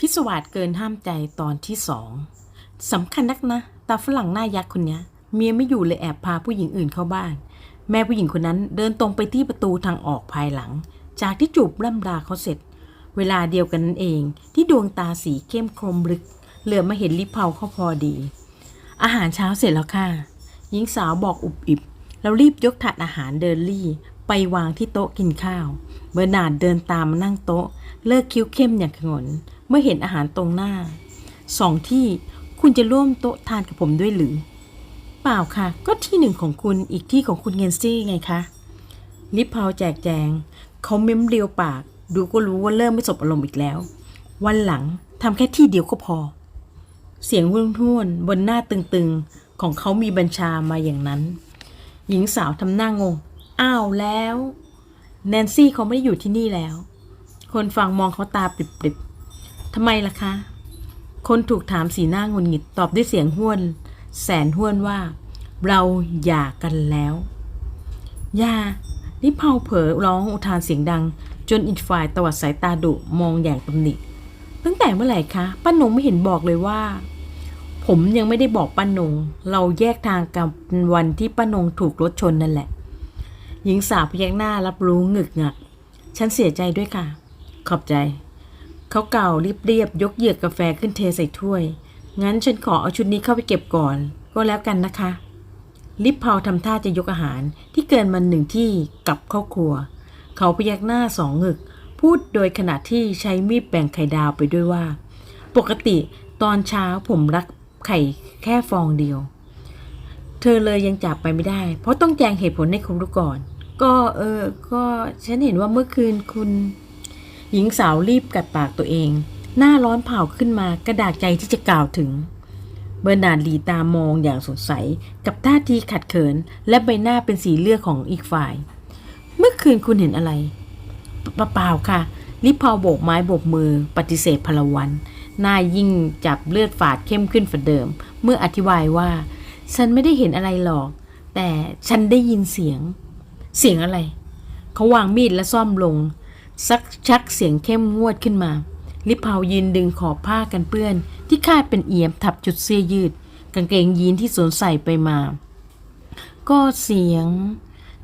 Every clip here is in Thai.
พิศวาสเกินห้ามใจตอนที่สองสำคัญนักนะตาฝรั่งหน้ายักษ์คนนี้เมียไม่อยู่เลยแอบพาผู้หญิงอื่นเข้าบ้าน แม่ผู้หญิงคนนั้นเดินตรงไปที่ประตูทางออกภายหลัง จากที่จูบล่ำลาเขาเสร็จ เวลาเดียวกันนั้นเอง ที่ดวงตาสีเข้มคมลึก เหลือมาเห็นลิปเผาเขาพอดี อาหารเช้าเสร็จแล้วค่ะหญิงสาวบอกอุบอิบแล้วรีบยกถาดอาหารเดินลี่ ไปวางที่โต๊ะกินข้าว เบอร์นาร์ดเดินตามมานั่งโต๊ะ เลิกคิ้วเข้มอย่างขงน เมื่อเห็นอาหารตรงหน้า สองที่คุณจะร่วมโต๊ะทานกับผมด้วยหรือ เปล่าค่ะ ก็ที่หนึ่งของคุณอีกที่ของคุณเงนซี่ไงคะลิพาแจกแจง เขาเม้มเรียวปาก ดูก็รู้ว่าเริ่มไม่สบอารมณ์อีกแล้ว วันหลังทำแค่ที่เดียวก็พอ เสียงวุ่นทุ่นๆบนหน้าตึงๆ ของเขามีบัญชามาอย่างนั้น หญิงสาวทำหน้างง อ้าวแล้ว แนนซี่เขาไม่ได้อยู่ที่นี่แล้ว คนฟังมองเขาตาปริบๆ ทำไมล่ะคะ คนถูกถามสีหน้างุนหงิดตอบด้วยเสียงห้วน แสนห้วนว่า เราหย่ากันแล้วย่านี่เผาเผลอร้องอุทานเสียงดัง จนอีกฝ่ายตวัดสายตาดุมองอย่างตำหนิ ตั้งแต่เมื่อไหร่คะป้านงไม่เห็นบอกเลยว่า ผมยังไม่ได้บอกป้านง เราแยกทางกันวันที่ป้านงถูกรถชนนั่นแหละ หญิงสาวพยักหน้ารับรู้งึกงัก ฉันเสียใจด้วยค่ะ ขอบใจ เขาเก่ารีบเรียบยกเหยือกกาแฟขึ้นเทใส่ถ้วย งั้นฉันขอเอาชุดนี้เข้าไปเก็บก่อน ก็แล้วกันนะคะ ลิปเพาทำท่าจะยกอาหารที่เกินมันหนึ่งที่กลับเข้าครัว เขาพยักหน้าสองหงึก พูดโดยขณะที่ใช้มีดแบ่งไข่ดาวไปด้วยว่า ปกติตอนเช้าผมรักไข่แค่ฟองเดียว เธอเลยยังจับไปไม่ได้ เพราะต้องแจงเหตุผลให้เขารู้ก่อน ก็เออ ก็ฉันเห็นว่าเมื่อคืนคุณ หญิงสาวรีบกัดปากตัวเอง หน้าร้อนเผาขึ้นมากระดากใจที่จะกล่าวถึง เบอร์นาร์ดลีตามองอย่างสงสัย กับท่าทีขัดเขิน และใบหน้าเป็นสีเลือดของอีกฝ่าย เมื่อคืนคุณเห็นอะไรเปเปล่าค่ะลิปพอโบกไม้โบกมือ ปฏิเสธพลวันหน้ายิ่งจับเลือดฝาดเข้มขึ้นฝ่าเดิม เมื่ออธิบายว่า ฉันไม่ได้เห็นอะไรหรอก แต่ฉันได้ยินเสียง เสียงอะไร เขาวางมีดและซ่อมลง ซักชักเสียงเข้มงวดขึ้นมา ลิพาวยืนดึงขอบผ้ากันเปื้อน ที่คาดเป็นเอี่ยมทับจุดเสื้อยืด กางเกงยีนที่สวมใส่ไปมา ก็เสียง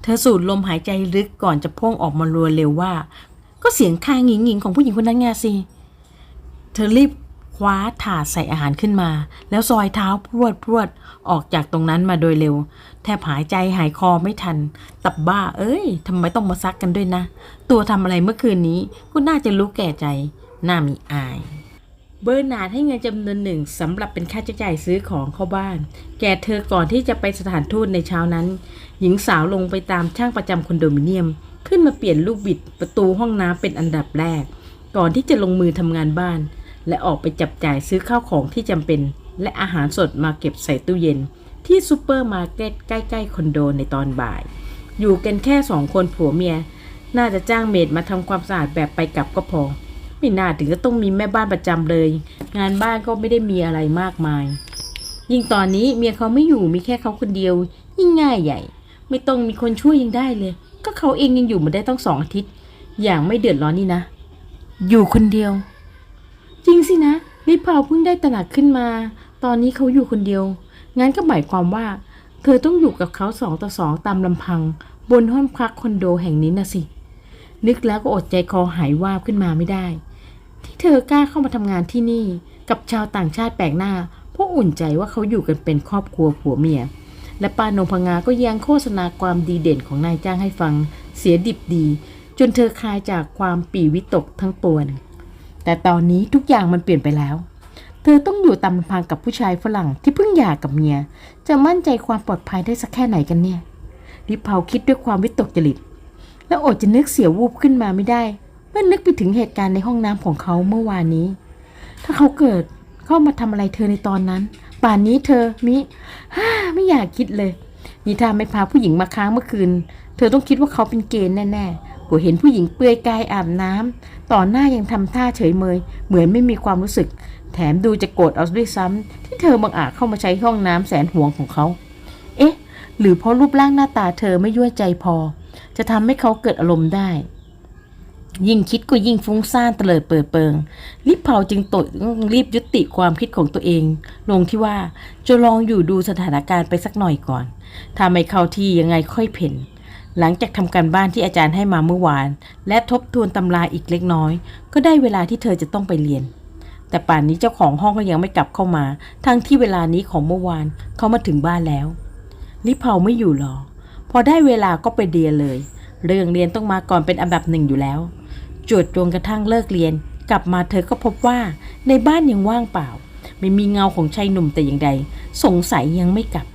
เธอสูดลมหายใจลึกก่อนจะพ่งออกมารัวเร็วว่า ก็เสียงคางหงิงหงิงๆของผู้หญิงคนนั้นไงสิ เธอรีบ คว้าถาดใส่อาหารขึ้นมา แล้วซอยเท้าพรวดพรวดออกจากตรงนั้นมาโดยเร็ว แทบหายใจหายคอไม่ทัน ตับบ้า เอ้ยทำไมต้องมาซักกันด้วยนะ ตัวทำอะไรเมื่อคืนนี้ก็น่าจะรู้แก่ใจ น่ามีอาย เบอร์นาดให้เงินจำนวนหนึ่งสำหรับเป็นค่าใช้จ่ายซื้อของเข้าบ้าน แกเธอก่อนที่จะไปสถานทูตในเช้านั้น หญิงสาวลงไปตามช่างประจำคอนโดมิเนียม ขึ้นมาเปลี่ยนลูกบิดประตูห้องน้ำเป็นอันดับแรก ก่อนที่จะลงมือทำงานบ้าน และออกไปจับจ่ายซื้อข้าวของที่จำเป็น และอาหารสดมาเก็บใส่ตู้เย็น ที่ซูเปอร์มาร์เก็ตใกล้ๆคอนโดในตอนบ่าย อยู่กันแค่สองคนผัวเมีย น่าจะจ้างเมดมาทำความสะอาดแบบไปกลับก็พอ ไม่น่าถึงจะต้องมีแม่บ้านประจำเลย งานบ้านก็ไม่ได้มีอะไรมากมาย ยิ่งตอนนี้เมียเขาไม่อยู่มีแค่เขาคนเดียว ยิ่งง่ายใหญ่ ไม่ต้องมีคนช่วยยังได้เลย ก็เขาเองยังอยู่มาได้ต้องสองอาทิตย์ อย่างไม่เดือดร้อนนี่นะ อยู่คนเดียว จริงสินะลิปเผาเพิ่งได้ตลาดขึ้นมา ตอนนี้เขาอยู่คนเดียว งั้นก็หมายความว่า เธอต้องอยู่กับเขาสองต่อสองตามลำพัง บนห้องพักคอนโดแห่งนี้นะสิ นึกแล้วก็อดใจคอหายวาบขึ้นมาไม่ได้ ที่เธอกล้าเข้ามาทำงานที่นี่ กับชาวต่างชาติแปลกหน้า เพราะอุ่นใจว่าเขาอยู่กันเป็นครอบครัวผัวเมีย และปานงพงาก็ยังโฆษณาความดีเด่นของนายจ้างให้ฟัง เสียดิบดี จนเธอคลายจากความปีวิตกทั้งปวง แต่ตอนนี้ทุกอย่างมันเปลี่ยนไปแล้ว เธอต้องอยู่ตามลำพังกับผู้ชายฝรั่งที่เพิ่งหย่ากับเมีย จะมั่นใจความปลอดภัยได้สักแค่ไหนกันเนี่ยริเผาคิดด้วยความวิตกจริต แล้วอดจะนึกเสียวูบขึ้นมาไม่ได้ เมื่อนึกไปถึงเหตุการณ์ในห้องน้ำของเขาเมื่อวานนี้ ถ้าเขาเกิดเข้ามาทำอะไรเธอในตอนนั้น ป่านนี้เธอมิฮ่าไม่อยากคิดเลยนี่ถ้าไม่พาผู้หญิงมาค้างเมื่อคืน เธอต้องคิดว่าเขาเป็นเกณฑ์แน่ๆกูเห็นผู้หญิงเปลือยกายอาบน้ำ ต่อหน้ายังทำท่าเฉยเมย เหมือนไม่มีความรู้สึก แถมดูจะโกรธเอาด้วยซ้ำที่เธอบังอาจเข้ามาใช้ห้องน้ำแสนห่วงของเขา เอ๊ะ หรือเพราะรูปร่างหน้าตาเธอไม่ยั่วใจพอ จะทำให้เขาเกิดอารมณ์ได้ ยิ่งคิดก็ยิ่งฟุ้งซ่านเตลิดเปิดเปิงลิบเผาจึงตดรีบยุติความคิดของตัวเอง ลงที่ว่าจะลองอยู่ดูสถานการณ์ไปสักหน่อยก่อนถ้าไม่เข้าที่ยังไงค่อยเพ่น หลังจากทำการบ้านที่อาจารย์ให้มาเมื่อวาน และทบทวนตำราอีกเล็กน้อย ก็ได้เวลาที่เธอจะต้องไปเรียน แต่ป่านนี้เจ้าของห้องก็ยังไม่กลับเข้ามา ทั้งที่เวลานี้ของเมื่อวานเขามาถึงบ้านแล้วลิเผาไม่อยู่หรอ พอได้เวลาก็ไปเรียนเลย เรื่องเรียนต้องมาก่อนเป็นอันดับหนึ่งอยู่แล้วจวดจวงกระทั่งเลิกเรียน กลับมาเธอก็พบว่าในบ้านยังว่างเปล่า ไม่มีเงาของชายหนุ่มแต่อย่างใด สงสัยยังไม่กลับ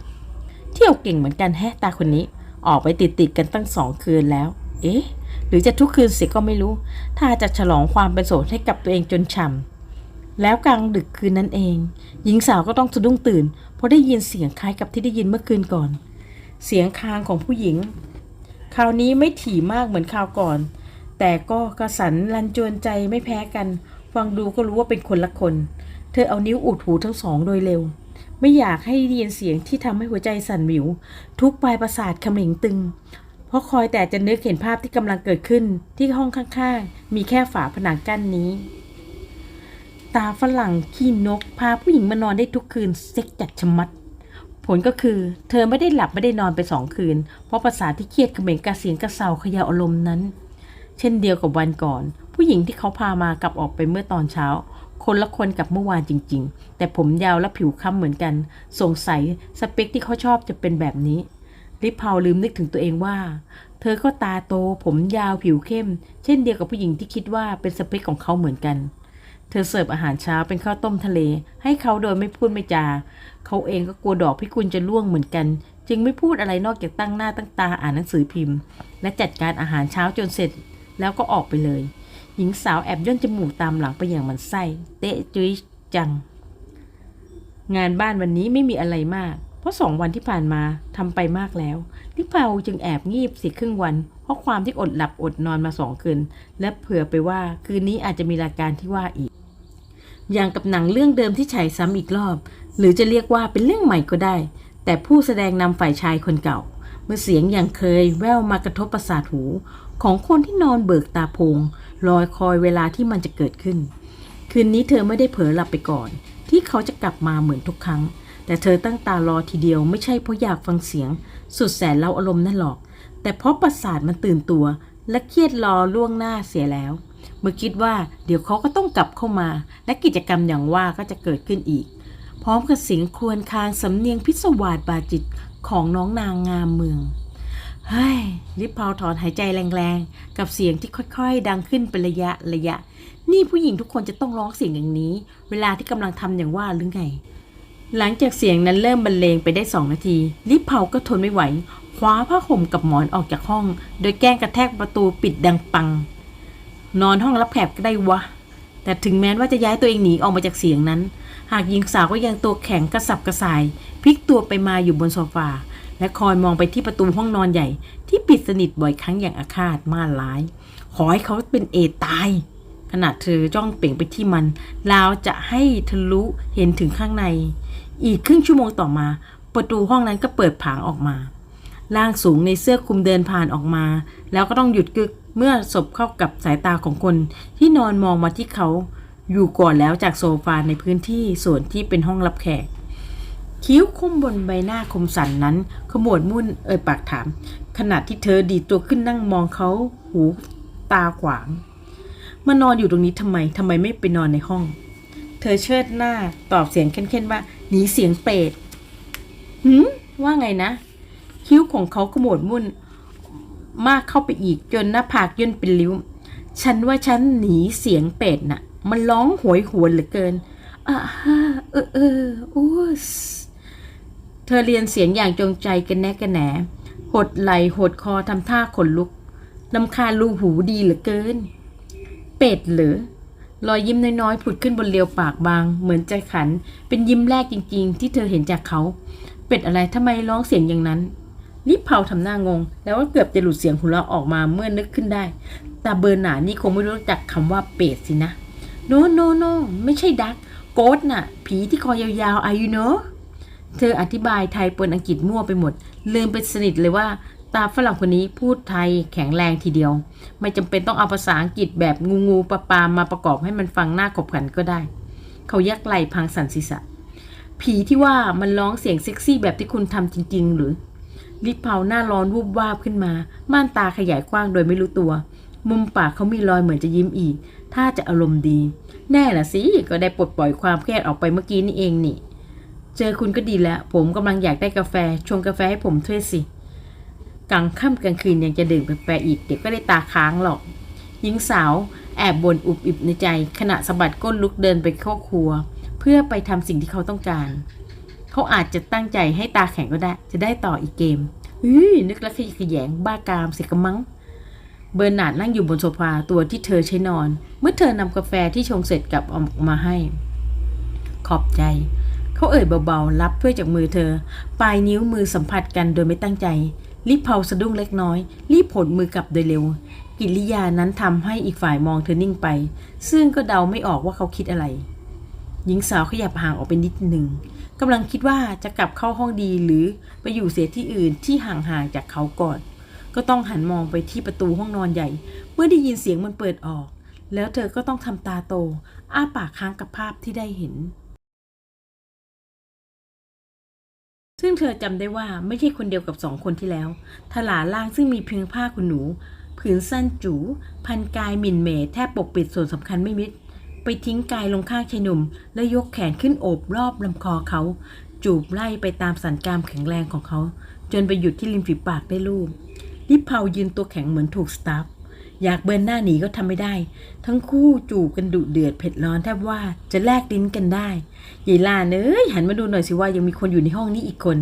เที่ยวเก่งเหมือนกันแฮะตาคนนี้ ออกไปติดติดกันตั้งสองคืนแล้ว เอ๊ะ หรือจะทุกคืนเสียก็ไม่รู้ ถ้าจะฉลองความเป็นโสดให้กับตัวเองจนช่ำแล้วกลางดึกคืนนั้นเอง หญิงสาวก็ต้องสะดุ้งตื่น เพราะได้ยินเสียงคล้ายกับที่ได้ยินเมื่อคืนก่อน เสียงคางของผู้หญิง คราวนี้ไม่ถี่มากเหมือนคราวก่อน แต่ก็กระสันรันจวนใจไม่แพ้กัน ฟังดูก็รู้ว่าเป็นคนละคน เธอเอานิ้วอุดหูทั้งสองโดยเร็ว ไม่อยากให้ได้ยินเสียงที่ทำให้หัวใจสั่นหวิว ทุกปลายประสาทเขม็งตึง เพราะคอยแต่จะนึกเห็นภาพที่กำลังเกิดขึ้นที่ห้องข้างๆ มีแค่ฝาผนังกั้นนี้ ตาฝรั่งขี้นก พาผู้หญิงมานอนได้ทุกคืนเซ็กจัดชะมัด ผลก็คือ เธอไม่ได้หลับไม่ได้นอนไปสองคืน เพราะประสาทที่เครียดเขม็งกระเสียงกระเซาขยาอารมณ์นั้น เช่นเดียวกับวันก่อน ผู้หญิงที่เขาพามากลับออกไปเมื่อตอนเช้า คนละคนกับเมื่อวานจริง ๆ แต่ผมยาวและผิวค้ำเหมือนกัน สงสัยสเปคที่เขาชอบจะเป็นแบบนี้ลิปเผาลืมนึกถึงตัวเองว่า เธอก็ตาโต ผมยาวผิวเข้ม เช่นเดียวกับผู้หญิงที่คิดว่าเป็นสเปคของเขาเหมือนกัน เธอเสิร์ฟอาหารเช้าเป็นข้าวต้มทะเล ให้เขาโดยไม่พูดไม่จา เขาเองก็กลัวดอกพิกุลจะล่วงเหมือนกัน จึงไม่พูดอะไรนอกจากตั้งหน้าตั้งตาอ่านหนังสือพิมพ์ และจัดการอาหารเช้าจนเสร็จ แล้วก็ออกไปเลย หญิงสาวแอบย่นจมูกตามหลังไปอย่างมันไส้ เตะจุ้ยจัง งานบ้านวันนี้ไม่มีอะไรมาก เพราะสองวันที่ผ่านมาทำไปมากแล้วลิเผาจึงแอบงีบเสียครึ่งวัน เพราะความที่อดหลับอดนอนมาสองคืน และเผื่อไปว่าคืนนี้อาจจะมีรายการที่ว่าอีก อย่างกับหนังเรื่องเดิมที่ฉายซ้ำอีกรอบ หรือจะเรียกว่าเป็นเรื่องใหม่ก็ได้ แต่ผู้แสดงนำฝ่ายชายคนเก่า เมื่อเสียงอย่างเคยแว่วมากระทบประสาทหู ของคนที่นอนเบิกตาพงรอยคอยเวลาที่มันจะเกิดขึ้น คืนนี้เธอไม่ได้เผลอหลับไปก่อน ที่เขาจะกลับมาเหมือนทุกครั้ง แต่เธอตั้งตารอทีเดียวไม่ใช่เพราะอยากฟังเสียง สุดแสนเล่าอารมณ์นั่นหรอก แต่เพราะประสาทมันตื่นตัว และเครียดรอล่วงหน้าเสียแล้ว เมื่อคิดว่าเดี๋ยวเขาก็ต้องกลับเข้ามา และกิจกรรมอย่างว่าก็จะเกิดขึ้นอีก พร้อมกับเสียงครวญครางสำเนียงพิศวาสบาจิตของน้องนางงามเมือง เฮ้ยลิปเผาถอนหายใจแรงๆ กับเสียงที่ค่อยๆ ดังขึ้นเป็นระยะระยะ นี่ผู้หญิงทุกคนจะต้องร้องเสียงอย่างนี้ เวลาที่กำลังทำอย่างว่าหรือไง หลังจากเสียงนั้นเริ่มบรรเลงไปได้สองนาที ลิปเผาก็ทนไม่ไหว คว้าผ้าห่มกับหมอนออกจากห้อง โดยแกล้งกระแทกประตูปิดดังปัง นอนห้องรับแขกก็ได้วะ แต่ถึงแม้ว่าจะย้ายตัวเองหนีออกมาจากเสียงนั้น หากหญิงสาวก็ยังตัวแข็งกระสับกระส่ายพลิกตัวไปมาอยู่บนโซฟา และคอยมองไปที่ประตูห้องนอนใหญ่ ที่ปิดสนิทบ่อยครั้งอย่างอาฆาตม่านร้าย ขอให้เขาเป็นเอตาย ขณะเธอจ้องเป่งไปที่มันราวจะให้ทะลุเห็นถึงข้างใน อีกครึ่งชั่วโมงต่อมา ประตูห้องนั้นก็เปิดผางออกมาร่างสูงในเสื้อคลุมเดินผ่านออกมา แล้วก็ต้องหยุดกึกเมื่อสบเข้ากับสายตาของคนที่นอนมองมาที่เขาอยู่ก่อนแล้วจากโซฟาในพื้นที่ส่วนที่เป็นห้องรับแขก คิ้วคมบนใบหน้าคมสันนั้น ขมวดมุ่นเอ่ยปากถาม ขณะที่เธอดีตัวขึ้นนั่งมองเขาหูตาขวาง มานอนอยู่ตรงนี้ทำไมทำไมไม่ไปนอนในห้อง เธอเชิดหน้าตอบเสียงเข้นๆว่าหนีเสียงเปรตหืมว่าไงนะ คิ้วของเขาขมวดมุ่น มากเข้าไปอีกจนหน้าผากย่นเป็นริ้ว ฉันว่าฉันหนีเสียงเป็ดน่ะ มันร้องโหยหวนเหลือเกินอ่าเออเออโอ้ ธอเรียนเสียงอย่างจงใจกันแน่กันแหน หดไหลหดคอทำท่าขนลุกลำคาญรูหูดีเหลือเกิน เป็ดเหรือ รอยยิ้มน้อยๆผุดขึ้นบนเรียวปากบาง เหมือนใจขัน เป็นยิ้มแรกจริงๆ ที่เธอเห็นจากเขา เป็ดอะไรทำไมร้องเสียงอย่างนั้นลิปเผาทำหน้างง แล้วก็เกือบจะหลุดเสียงหัวเราะออกมาเมื่อนึกขึ้นได้ แต่เบอร์หนานี่คงไม่รู้จักคำว่าเป็ดสินะ โนโนโนไม่ใช่ดัก โกดน่ะ ผีที่คอยาวๆอายุเนอะ เธออธิบายไทยปนอังกฤษมั่วไปหมด ลืมไปสนิทเลยว่า ตาฝรั่งคนนี้พูดไทยแข็งแรงทีเดียว ไม่จำเป็นต้องเอาภาษาอังกฤษแบบงูงูปลาปลามาประกอบให้มันฟังหน้าขบขันก็ได้ เขายักไหล่พังสันศีรษะ ผีที่ว่ามันร้องเสียงเซ็กซี่แบบที่คุณทำจริง ๆ หรือลิปเผาหน้าร้อนวูบวาบขึ้นมา ม่านตาขยายกว้างโดยไม่รู้ตัว มุมปากเขามีรอยเหมือนจะยิ้มอีก ถ้าจะอารมณ์ดี แน่ละสิ ก็ได้ปลดปล่อยความเครียดออกไปเมื่อกี้นี่เองนี่ เจอคุณก็ดีแล้ว ผมกำลังอยากได้กาแฟ ชงกาแฟให้ผมถ้วยสิ กลางค่ำกลางคืนยังจะดื่มกาแฟอีก เดี๋ยวก็ได้ตาค้างหรอก หญิงสาวแอบบ่นอุบอิบในใจ ขณะสะบัดก้นลุกเดินไปเข้าครัว เพื่อไปทำสิ่งที่เขาต้องการ เขาอาจจะตั้งใจให้ตาแข็งก็ได้ จะได้ต่ออีกเกมเฮ้ยนึกแล้วขยะแขยงบ้ากามเสกมังเบอร์นาร์ดนั่งอยู่บนโซฟาตัวที่เธอใช้นอน เมื่อเธอนำกาแฟที่ชงเสร็จกลับออกมาให้ ขอบใจ เขาเอ่ยเบาๆ รับถ้วยจากมือเธอ ปลายนิ้วมือสัมผัสกันโดยไม่ตั้งใจ รีบเผาสะดุ้งเล็กน้อย รีบผลมือกลับโดยเร็ว กิริยานั้นทำให้อีกฝ่ายมองเธอนิ่งไป ซึ่งก็เดาไม่ออกว่าเขาคิดอะไร หญิงสาวขยับห่างออกไปนิดหนึ่งกำลังคิดว่าจะกลับเข้าห้องดีหรือไปอยู่เสียที่อื่นที่ห่างๆจากเขาก่อน ก็ต้องหันมองไปที่ประตูห้องนอนใหญ่ เมื่อได้ยินเสียงมันเปิดออก แล้วเธอก็ต้องทำตาโต อ้าปากค้างกับภาพที่ได้เห็น ซึ่งเธอจำได้ว่าไม่ใช่คนเดียวกับสองคนที่แล้วทลาล่างซึ่งมีเพียงผ้าขนหนู ผืนสั้นจู พันกายหมิ่นเหมแทบปกปิดส่วนสำคัญไม่มิด ไปทิ้งกายลงข้างชายหนุ่ม และยกแขนขึ้นโอบรอบลำคอเขา จูบไล่ไปตามสันกรามแข็งแรงของเขา จนไปหยุดที่ริมฝีปากได้รูปลิปเผายืนตัวแข็งเหมือนถูกสตาร์ อยากเบินหน้าหนีก็ทำไม่ได้ ทั้งคู่จูบกันดุเดือดเผ็ดร้อนแทบว่าจะแลกลิ้นกันได้ยายลานเอ้ยหันมาดูหน่อยสิว่ายังมีคนอยู่ในห้องนี้อีกคน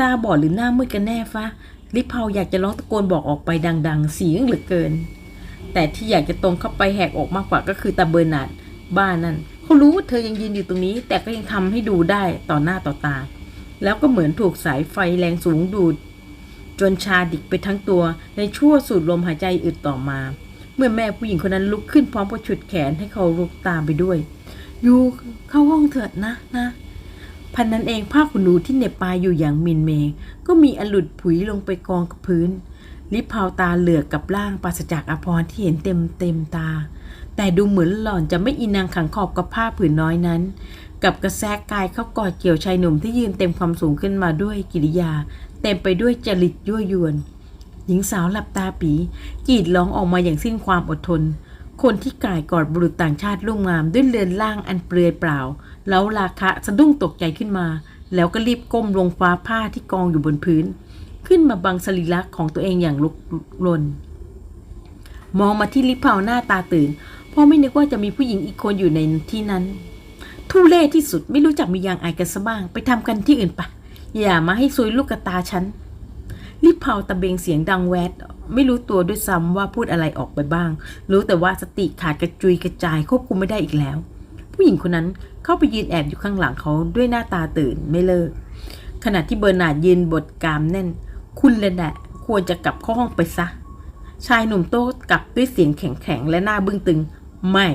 ตาบอดหรือหน้ามืดกันแน่ฟะลิปเผาอยากจะร้องตะโกนบอกออกไปดัง ๆ เสียงเหลือเกิน แต่ที่อยากจะตรงเข้าไปแหกออกมากกว่าก็คือตาเบอร์นาดบ้านนั่นเขารู้ว่าเธอยังยืนอยู่ตรงนี้ แต่ก็ยังทำให้ดูได้ต่อหน้าต่อตา แล้วก็เหมือนถูกสายไฟแรงสูงดูด จนชาดิกไปทั้งตัวในชั่วสูดลมหายใจอึดต่อมา เมื่อแม่ผู้หญิงคนนั้นลุกขึ้นพร้อมกับฉุดแขนให้เขาลุกตามไปด้วย อยู่เข้าห้องเถิดนะนะพันนั้นเองผ้าขนหนูที่เหน็บปลายอยู่อย่างมินเมย์ก็มีอลุดผุยลงไปกองกับพื้น ลิปเผาตาเหลือกกับร่างปราศจากอภรที่เห็นเต็มเต็มตา แต่ดูเหมือนหล่อนจะไม่อินางขังขอบกับผ้าผืนน้อยนั้น กับกระแสกายเข้ากอดเกี่ยวชายหนุ่มที่ยืนเต็มความสูงขึ้นมาด้วยกิริยา เต็มไปด้วยจริตยั่วยวน หญิงสาวหลับตาปีกรีดร้องออกมาอย่างสิ้นความอดทน คนที่กายกอดบุรุษต่างชาติลุ่งงามด้วยเลือนล่างอันเปลือยเปล่า แล้วราคะสะดุ้งตกใจขึ้นมา แล้วก็รีบก้มลงฟ้าผ้าที่กองอยู่บนพื้น ขึ้นมาบังสรีระของตัวเองอย่างลุกลน มองมาที่ลิปเผาหน้าตาตื่นเพราะไม่นึกว่าจะมีผู้หญิงอีกคนอยู่ในที่นั้น ทุเล่ที่สุดไม่รู้จักมียางอายกันซะบ้าง ไปทำกันที่อื่นปะ อย่ามาให้ซวยลูกกระตาฉันลิปเผาตะเบงเสียงดังแวด ไม่รู้ตัวด้วยซ้ำว่าพูดอะไรออกไปบ้าง รู้แต่ว่าสติขาดกระจุยกระจายควบคุมไม่ได้อีกแล้ว ผู้หญิงคนนั้นเข้าไปยืนแอบอยู่ข้างหลังเขาด้วยหน้าตาตื่นไม่เลิก ขณะที่เบอร์นาร์ดยืนบทกามแน่น คุณเลยแหละควรจะกลับเข้าห้องไปซะ ชายหนุ่มโต้กลับด้วยเสียงแข็งๆและหน้าบึ้งตึง ไม่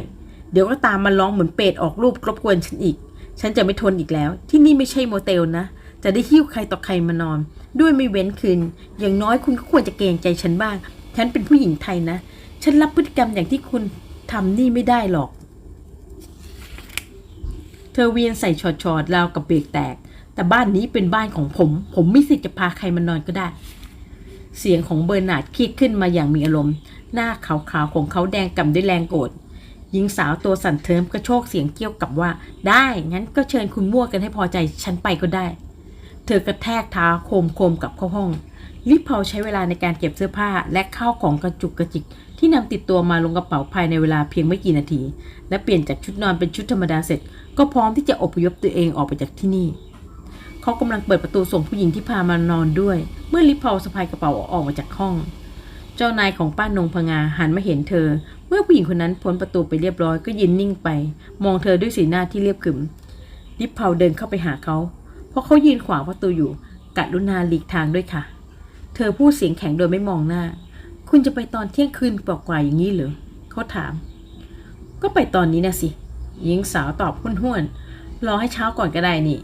เดี๋ยวก็ตามมาร้องเหมือนเป็ดออกรูปรบกวนฉันอีก ฉันจะไม่ทนอีกแล้ว ที่นี่ไม่ใช่โมเตลนะ จะได้หิ้วใครต่อใครมานอน ด้วยไม่เว้นคืน อย่างน้อยคุณก็ควรจะเกรงใจฉันบ้าง ฉันเป็นผู้หญิงไทยนะ ฉันรับพฤติกรรมอย่างที่คุณทำนี่ไม่ได้หรอก เธอเวียนใส่ชอดๆราวกับเบรกแตก แต่บ้านนี้เป็นบ้านของผม ผมไม่สิทธิ์จะพาใครมานอนก็ได้ เสียงของเบอร์นาร์ดคิดขึ้นมาอย่างมีอารมณ์ หน้าขาวๆของเขาแดงก่ำด้วยแรงโกรธหญิงสาวตัวสั่นเทิมกระโชกเสียงเกี้ยวกลับว่า ได้ งั้นก็เชิญคุณมั่วกันให้พอใจ ฉันไปก็ได้ ธอกระแทกเท้าโคมโคมๆกับเข้าห้องลิปเผาใช้เวลาในการเก็บเสื้อผ้าและข้าวของกระจุกกระจิก ที่นำติดตัวมาลงกระเป๋าภายในเวลาเพียงไม่กี่นาที และเปลี่ยนจากชุดนอนเป็นชุดธรรมดาเสร็จ ก็พร้อมที่จะอพยพตัวเองออกไปจากที่นี่ เขากำลังเปิดประตูส่งผู้หญิงที่พามานอนด้วย เมื่อลิปเผาสะพายกระเป๋าออกมาจากห้อง เจ้านายของป้านงพงาหันมาเห็นเธอ เมื่อผู้หญิงคนนั้นพ้นประตูไปเรียบร้อยก็ยืนนิ่งไป มองเธอด้วยสีหน้าที่เรียบขึมลิปเผาเดินเข้าไปหาเขา เพราะเขายืนขวางประตูอยู่กรุณาหลีกทางด้วยค่ะ เธอพูดเสียงแข็งโดยไม่มองหน้า คุณจะไปตอนเที่ยงคืนกว่าๆอย่างนี้เหรอเขาถาม ก็ไปตอนนี้นะสิหญิงสาวตอบห้วนรอให้เช้าก่อนก็ได้นี่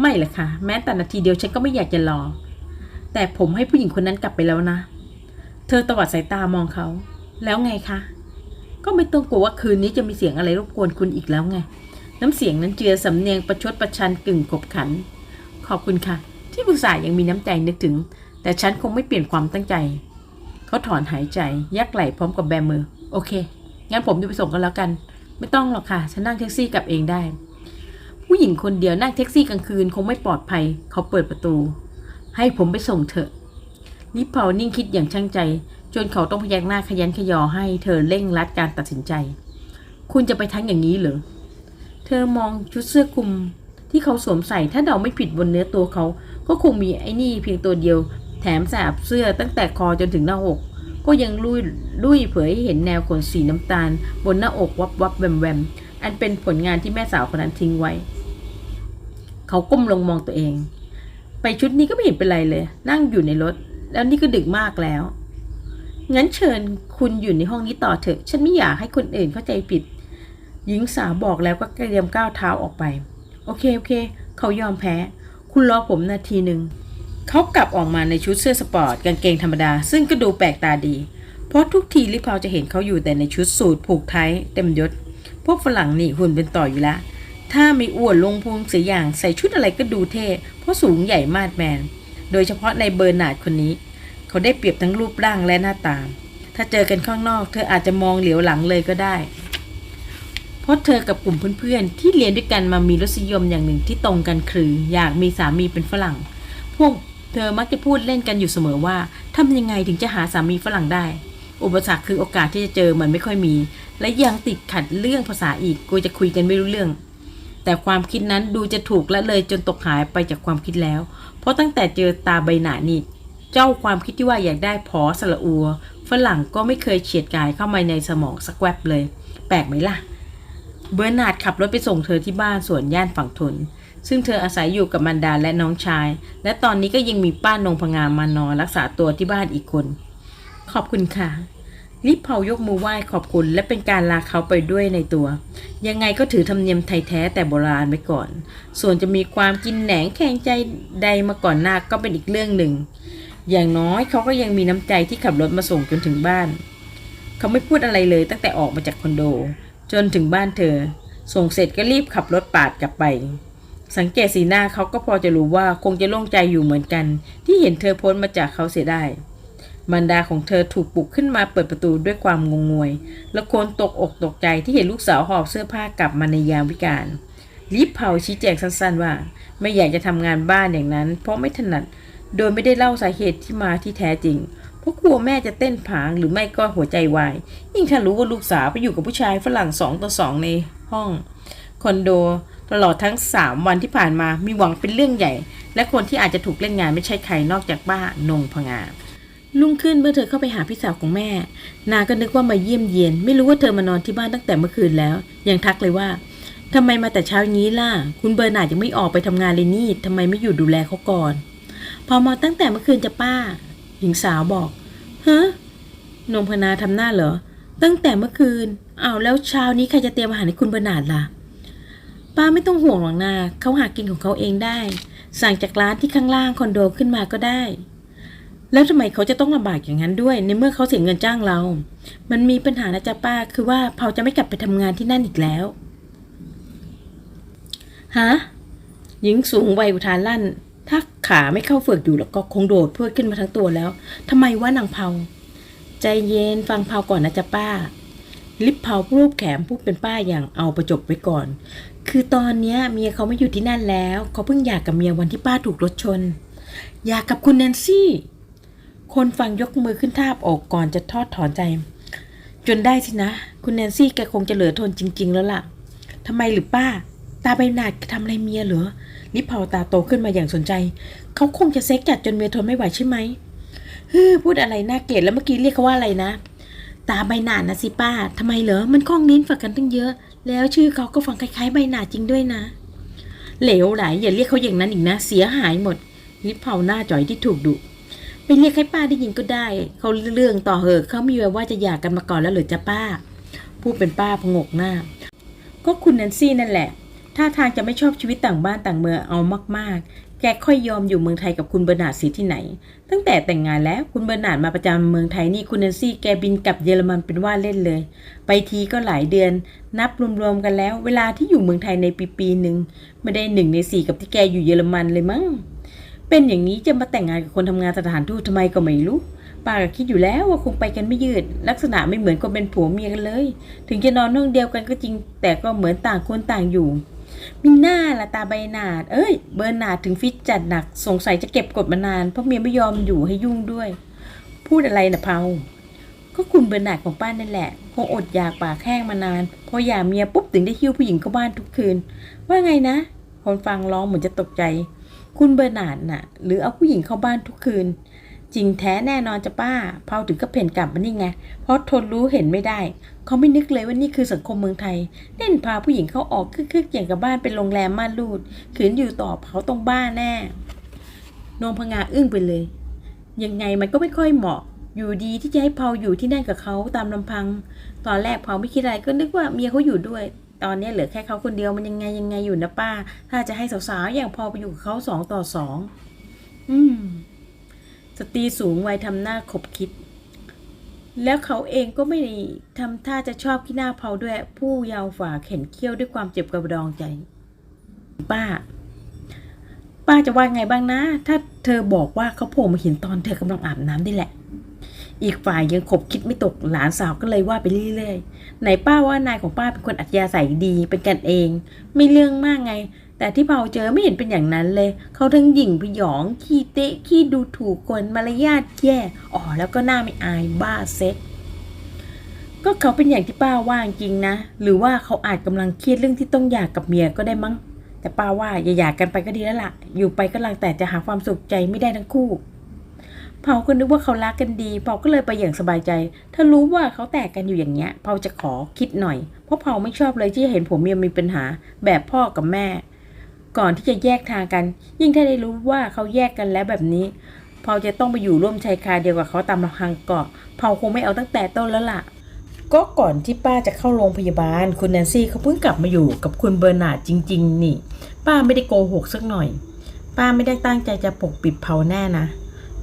ไม่ละค่ะ แม้แต่นาทีเดียวฉันก็ไม่อยากจะรอ แต่ผมให้ผู้หญิงคนนั้นกลับไปแล้วนะ เธอตวัดสายตามองเขา แล้วไงคะ ก็ไม่ต้องกลัวว่าคืนนี้จะมีเสียงอะไรรบกวนคุณอีกแล้วไง น้ำเสียงนั้นเจือสำเนียงประชดประชันกึ่งขบขัน ขอบคุณค่ะ ที่ผู้สายยังมีน้ำใจนึกถึง แต่ฉันคงไม่เปลี่ยนความตั้งใจ เขาถอนหายใจยักไหล่พร้อมกับแบมือ โอเค งั้นผมจะไปส่งกันแล้วกัน ไม่ต้องหรอกค่ะ ฉันนั่งแท็กซี่กลับเองได้ ผู้หญิงคนเดียวนั่งแท็กซี่กลางคืนคงไม่ปลอดภัย เขาเปิดประตู ให้ผมไปส่งเถอะนิพเผานิ่งคิดอย่างช่างใจ จนเขาต้องพยักหน้าขยันขยอให้เธอเร่งรัดการตัดสินใจ คุณจะไปทั้งอย่างนี้เหรอ เธอมองชุดเสื้อคลุมที่เขาสวมใส่ถ้าเดาไม่ผิดบนเนื้อตัวเขา ก็คงมีไอ้นี่เพียงตัวเดียว แถมแสบเสื้อตั้งแต่คอจนถึงหน้าอก ก็ยังลุยลุยเผยให้เห็นแนวขนสีน้ำตาล บนหน้าอกวับวับแวมแวมอันเป็นผลงานที่แม่สาวคนนั้นทิ้งไว้ เขาก้มลงมองตัวเอง ไปชุดนี้ก็ไม่เห็นเป็นไรเลย นั่งอยู่ในรถ แล้วนี่ก็ดึกมากแล้วงั้นเชิญคุณอยู่ในห้องนี้ต่อเถอะ ฉันไม่อยากให้คนอื่นเข้าใจผิด หญิงสาวบอกแล้วก็เตรียมก้าวเท้าออกไป โอเคโอเค เขายอมแพ้ คุณรอผมนาทีหนึ่งเขากลับออกมาในชุดเสื้อสปอร์ตกางเกงธรรมดา ซึ่งก็ดูแปลกตาดี เพราะทุกทีลิพาวจะเห็นเขาอยู่แต่ในชุดสูทผูกไทยเต็มยศ พวกฝรั่งนี่หุ่นเป็นต่ออยู่ล้วถ้ามีอ้วนลงพุงเสียอย่างใส่ชุดอะไรก็ดูเท่ เพราะสูงใหญ่มาดแมน โดยเฉพาะในเบอร์นาร์ดคนนี้ เขาได้เปรียบทั้งรูปร่างและหน้าตา ถ้าเจอกันข้างนอก เธออาจจะมองเหลียวหลังเลยก็ได้ ราะเธอกับกลุ่มเพื่อนๆ ที่เรียนด้วยกันมามีรสนิยมอย่างหนึ่งที่ตรงกันคือ อยากมีสามีเป็นฝรั่ง พวกเธอมักจะพูดเล่นกันอยู่เสมอว่าทำยังไงถึงจะหาสามีฝรั่งได้ อุปสรรคคือโอกาสที่จะเจอมันไม่ค่อยมี และยังติดขัดเรื่องภาษาอีกกูจะคุยกันไม่รู้เรื่อง แต่ความคิดนั้นดูจะถูกและเลยจนตกหายไปจากความคิดแล้ว เพราะตั้งแต่เจอตาใบหนานี่เจ้าความคิดที่ว่าอยากได้พอสละอัวฝรั่งก็ไม่เคยเฉียดกายเข้ามาในสมองสักแวบเลย แปลกไหมล่ะ เบอร์นาร์ดขับรถไปส่งเธอที่บ้านสวนย่านฝั่งทน ซึ่งเธออาศัยอยู่กับมันดาและน้องชาย และตอนนี้ก็ยังมีป้านงพงามมานอนรักษาตัวที่บ้านอีกคน ขอบคุณค่ะลิปเผายกมือไหว้ขอบคุณ และเป็นการลาเขาไปด้วยในตัว ยังไงก็ถือธรรมเนียมไทยแท้แต่โบราณไว้ก่อน ส่วนจะมีความกินแหนงแข่งใจใดมาก่อนหน้าก็เป็นอีกเรื่องหนึ่ง อย่างน้อยเขาก็ยังมีน้ำใจที่ขับรถมาส่งจนถึงบ้าน เขาไม่พูดอะไรเลยตั้งแต่ออกมาจากคอนโด จนถึงบ้านเธอ ส่งเสร็จก็รีบขับรถปาดกลับไป สังเกตสีหน้าเขาก็พอจะรู้ว่าคงจะโล่งใจอยู่เหมือนกัน ที่เห็นเธอพ้นมาจากเขาเสียได้บรรดาของเธอถูกปลุกขึ้นมาเปิดประตูด้วยความงงงวย และโคนตกอกตกใจที่เห็นลูกสาวหอบเสื้อผ้ากลับมาในยามวิกาลรีบเผาชี้แจงสั้นๆว่า ไม่อยากจะทำงานบ้านอย่างนั้น เพราะไม่ถนัด โดยไม่ได้เล่าสาเหตุที่มาที่แท้จริง ราะกลัวแม่จะเต้นผางหรือไม่ก็หัวใจวาย ยิ่งถ้ารู้ว่าลูกสาวไปอยู่กับผู้ชายฝรั่งสองต่อสองในห้องคอนโดตลอดทั้ง 3 วันที่ผ่านมามีหวังเป็นเรื่องใหญ่ และคนที่อาจจะถูกเล่นงานไม่ใช่ใครนอกจากป้านงพงาลุ่งขึ้นเมื่อเธอเข้าไปหาพี่สาวของแม่ นาก็นึกว่ามาเยี่ยมเยียน ไม่รู้ว่าเธอมานอนที่บ้านตั้งแต่เมื่อคืนแล้ว ยังทักเลยว่าทำไมมาแต่เช้านี้ล่ะ คุณเบอร์นาร์ดยังไม่ออกไปทำงานเลยนี่ทำไมไม่อยู่ดูแลเขาก่อน พอมาตั้งแต่เมื่อคืนจะป้า หญิงสาวบอกฮะนงพนาทำหน้าเหรอ ตั้งแต่เมื่อคืนเอาแล้วเช้านี้ใครจะเตรียมอาหารให้คุณบอร์นาดล่ะ ป้าไม่ต้องห่วงหรอกนาเขาหากินของเขาเองได้ สั่งจากร้านที่ข้างล่างคอนโดขึ้นมาก็ได้ แล้วทำไมเขาจะต้องลำบากอย่างนั้นด้วย ในเมื่อเขาเสียเงินจ้างเรา มันมีปัญหานะจ๊ะป้า คือว่าเผาจะไม่กลับไปทำงานที่นั่นอีกแล้วฮะหญิงสูงวัยอุทานลั่น ถ้าขาไม่เข้าเฟือกอยู่แล้วก็คงโดดพรวดขึ้นมาทั้งตัวแล้วทำไมว่านางเผา ใจเย็นฟังเผาก่อนนะจ๊ะป้า ลิปเผารูปแขมพูดเป็นป้าอย่างเอาประจบไว้ก่อน คือตอนเนี้ยเมียเขาไม่อยู่ที่นั่นแล้วเขาเพิ่งหย่ากกับเมียวันที่ป้าถูกรถชนหย่ากกับคุณแนนซี่ คนฟังยกมือขึ้นทาบอกก่อนจะทอดถอนใจ จนได้สินะ คุณแนนซี่แกคงจะเหลือทนจริง ๆ แล้วล่ะทำไมหรือป้า ตาใบหนาดทำอะไรเมียเหรอ ลิปเผาตาโตขึ้นมาอย่างสนใจ เขาคงจะเซ็กจัดจนเมียทนไม่ไหวใช่ไหมฮือพูดอะไรน่าเกลียดแล้วเมื่อกี้เรียกเขาว่าอะไรนะ ตาใบหนาดนะสิป้าทำไมเหรอ มันคล้องลิ้นฝักกันตั้งเยอะ แล้วชื่อเขาก็ฟังคล้ายๆใบหนาดจริงด้วยนะ เหลวไหลอย่าเรียกเขาอย่างนั้นอีกนะ เสียหายหมดลิปเผาหน้าจ่อยที่ถูกดุไปเรียกให้ป้าได้ยินก็ได้ เขาเรื่องต่อเหอะเขามีแววว่าจะหย่ากันมาก่อนแล้วหรือจะป้า พูดเป็นป้าพงกหน้า ก็คุณแนนซี่นั่นแหละ ท่าทางจะไม่ชอบชีวิตต่างบ้านต่างเมืองเอามากๆ แกค่อยยอมอยู่เมืองไทยกับคุณเบอร์นาร์ดสีที่ไหน ตั้งแต่แต่งงานแล้วคุณเบอร์นาร์ดมาประจำเมืองไทยนี่คุณแนนซี่แกบินกลับเยอรมันเป็นว่าเล่นเลย ไปทีก็หลายเดือน นับรวมๆกันแล้ว เวลาที่อยู่เมืองไทยในปีปีหนึ่งไม่ได้หนึ่งในสี่กับที่แกอยู่เยอรมันเลยมั้ง เป็นอย่างนี้จะมาแต่งงานกับคนทำงานสถานทูตทำไมก็ไม่รู้ป้าก็คิดอยู่แล้วว่าคงไปกันไม่ยืด ลักษณะไม่เหมือนคนเป็นผัวเมียกันเลย ถึงจะนอนห้องเดียวกันก็จริง แต่ก็เหมือนต่างคนต่างอยู่ มิน่าละตาใบหนาด เอ้ย เบอร์นาดถึงฟิตจัดหนัก สงสัยจะเก็บกดมานาน เพราะเมียไม่ยอมอยู่ให้ยุ่งด้วย พูดอะไรนะเพาก็คุณเบอร์นาดของป้านั่นแหละคงอดอยากปากแห้งมานาน พอหย่าเมียปุ๊บถึงได้หิ้วผู้หญิงเข้าบ้านทุกคืน ว่าไงนะ คนฟังร้องเหมือนจะตกใจ คุณเบอร์นาดน่ะ หรือเอาผู้หญิงเข้าบ้านทุกคืน จริงแท้แน่นอนจะป้า เผาถึงก็เพ่นกลับมานี่ไง เพราะทนรู้เห็นไม่ได้ เขาไม่นึกเลยว่านี่คือสังคมเมืองไทย เล่นพาผู้หญิงเข้าออกคึกๆอย่างกับบ้านเป็นโรงแรมม่านรูด ขืนอยู่ต่อเผาตรงบ้านแน่นงพงาอึ้งไปเลย ยังไงมันก็ไม่ค่อยเหมาะ อยู่ดีที่จะให้เผาอยู่ที่นั่นกับเขาตามลำพัง ตอนแรกเผาไม่คิดอะไรก็นึกว่าเมียเขาอยู่ด้วย ตอนนี้เหลือแค่เขาคนเดียวมันยังไงยังไงอยู่นะป้า ถ้าจะให้สาวๆอย่างพอไปอยู่กับเขาสองต่อสอง อืม สตรีสูงวัยทำหน้าขบคิด แล้วเขาเองก็ไม่ทำท่าจะชอบขี้หน้าเผาด้วย ผู้ยาวฝ่าเข็นเขี้ยวด้วยความเจ็บกระดองใจ ป้า ป้าจะว่าไงบ้างนะ ถ้าเธอบอกว่าเขาโผล่มาเห็นตอนเธอกำลังอาบน้ำนี่แหละ อีกฝ่ายยังขบคิดไม่ตกหลานสาวก็เลยว่าไปเรื่อยๆไหนป้าว่านายของป้าเป็นคนอัธยาศัยดีเป็นกันเอง ไม่เรื่องมากไง แต่ที่เผาเจอไม่เห็นเป็นอย่างนั้นเลย เขาทั้งหยิ่งพยอง ขี้เตะ ขี้ดูถูกคนมารยาทแย่ อ๋อ แล้วก็หน้าไม่อายบ้าเซ็ตก็เขาเป็นอย่างที่ป้าว่าจริงนะ หรือว่าเขาอาจกำลังเครียดเรื่องที่ต้องหย่ากกับเมียก็ได้มั้ง แต่ป้าว่าอย่าหย่ากันไปก็ดีแล้วล่ะ อยู่ไปก็ลังแต่จะหาความสุขใจไม่ได้ทั้งคู่เผาก็นึกว่าเขารักกันดีเผาก็เลยไปอย่างสบายใจ ถ้ารู้ว่าเขาแตกกันอยู่อย่างเงี้ยเผาจะขอคิดหน่อย เพราะเผาไม่ชอบเลยที่เห็นผมเมียมีปัญหาแบบพ่อกับแม่ ก่อนที่จะแยกทางกัน ยิ่งถ้าได้รู้ว่าเขาแยกกันแล้วแบบนี้เผาจะต้องไปอยู่ร่วมชายคาเดียวกับเขาตามลำพังเกาะเผาคงไม่เอาตั้งแต่ต้นแล้วล่ะ ก็ก่อนที่ป้าจะเข้าโรงพยาบาล คุณแนนซี่เขาเพิ่งกลับมาอยู่กับคุณเบอร์นาร์ดจริง ๆ นี่ ป้าไม่ได้โกหกสักหน่อย ป้าไม่ได้ตั้งใจจะปกปิดเผาแน่นะ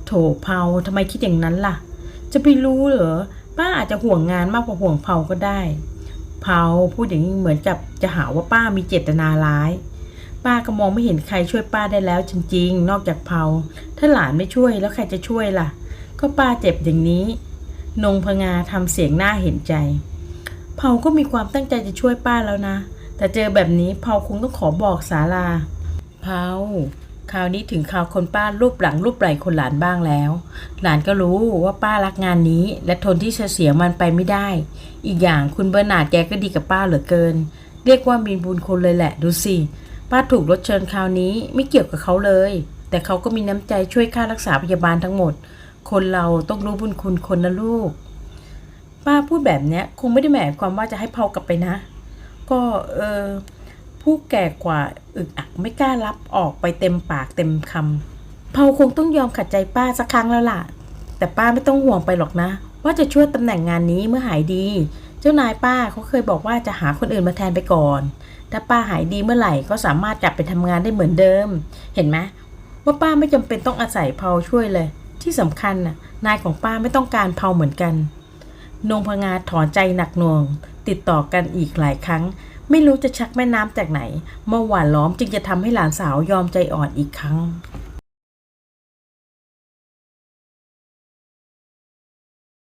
โถเผาทำไมคิดอย่างนั้นล่ะ จะไปรู้เหรอป้าอาจจะห่วงงานมากกว่าห่วงเผาก็ได้ เผาพูดอย่างนี้เหมือนกับจะหาว่าป้ามีเจตนาร้าย ป้าก็มองไม่เห็นใครช่วยป้าได้แล้วจริง ๆ นอกจากเผา ถ้าหลานไม่ช่วยแล้วใครจะช่วยล่ะ ก็ป้าเจ็บอย่างนี้ นงพงาทำเสียงหน้าเห็นใจ เผาก็มีความตั้งใจจะช่วยป้าแล้วนะ แต่เจอแบบนี้เผาคงต้องขอบอกสาลา เผาคราวนี้ถึงข่าวคนป้ารูปหลังรูปไหล่คนหลานบ้างแล้ว หลานก็รู้ว่าป้ารักงานนี้ และทนที่จะเสียมันไปไม่ได้ อีกอย่างคุณเบอร์นาร์ดแกก็ดีกับป้าเหลือเกิน เรียกว่ามีบุญคุณเลยแหละ ดูสิ ป้าถูกรถเชิญคราวนี้ไม่เกี่ยวกับเขาเลย แต่เขาก็มีน้ำใจช่วยค่ารักษาพยาบาลทั้งหมด คนเราต้องรู้บุญคุณคนนะลูก ป้าพูดแบบเนี้ยคงไม่ได้หมายความว่าจะให้เผากลับไปนะ ก็เออผู้แก่กว่าอึกอักไม่กล้ารับออกไปเต็มปากเต็มคำเผาคงต้องยอมขัดใจป้าสักครั้งแล้วล่ะ แต่ป้าไม่ต้องห่วงไปหรอกนะ ว่าจะช่วยตำแหน่งงานนี้เมื่อหายดี เจ้านายป้าเขาเคยบอกว่าจะหาคนอื่นมาแทนไปก่อน ถ้าป้าหายดีเมื่อไหร่ก็สามารถกลับไปทำงานได้เหมือนเดิม เห็นไหมว่าป้าไม่จำเป็นต้องอาศัยเผาช่วยเลย ที่สำคัญน่ะนายของป้าไม่ต้องการเผาเหมือนกันนงพงาถอนใจหนักหน่วง ติดต่อกันอีกหลายครั้ง ไม่รู้จะชักแม่น้ำจากไหนเมื่อหวานล้อมจึงจะทำให้หลานสาวยอมใจอ่อนอีกครั้ง